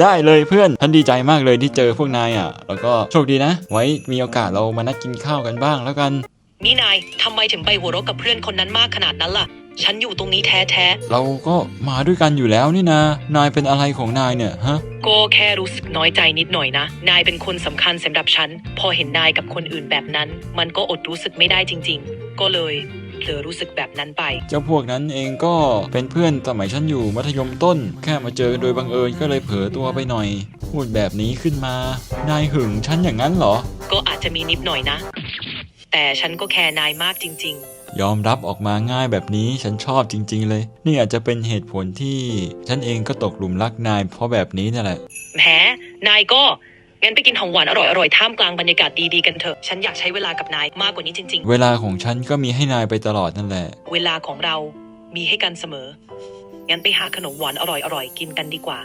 ได้เลยเพื่อนฉันดีใจมากเลยที่เจอพวกนายอะ แล้วก็โชคดีนะ ไว้มีโอกาสเรามานัดกินข้าวกันบ้างแล้วกัน นี่นายทำไมถึงไปหัวเราะกับเพื่อนคนนั้นมากขนาดนั้นล่ะ ฉันอยู่ตรงนี้แท้เราก็มาด้วยกันอยู่แล้วนี่นะ นายเป็นอะไรของนายเนี่ยฮะ ๆ ก็แค่รู้สึกน้อยใจนิดหน่อยนะ นายเป็นคนสำคัญสำหรับฉัน พอเห็นนายกับคนอื่นแบบนั้น มันก็อดรู้สึกไม่ได้จริง ๆ ก็เลย เผลอรู้สึกแบบนั้นไป เจ้าพวกนั้นเองก็เป็นเพื่อนสมัยฉันอยู่มัธยมต้น แค่มาเจอโดยบังเอิญก็เลยเผลอตัวไปหน่อย พูดแบบนี้ขึ้นมา นายหึงฉันอย่างนั้นเหรอ ก็อาจจะมีนิดหน่อยนะ แต่ฉันก็แคร์นายมากจริงยอมรับออกมาง่ายแบบนี้ฉันชอบจริง ๆ เลย นี่อาจจะเป็นเหตุผลที่ ฉันเองก็ตกหลุมรักนายเพราะแบบนี้นั่นแหละๆแหมนายก็ งั้นไปกินของหวานอร่อยๆท่ามกลางบรรยากาศดีๆกันเถอะ ฉันอยากใช้เวลากับนายมากกว่านี้จริงเวลาของฉันก็มีให้นายไปตลอดนั่นแหละๆเวลาของเรามีให้กันเสมอ งั้นไปหาขนมหวานอร่อยๆกินกันดีกว่า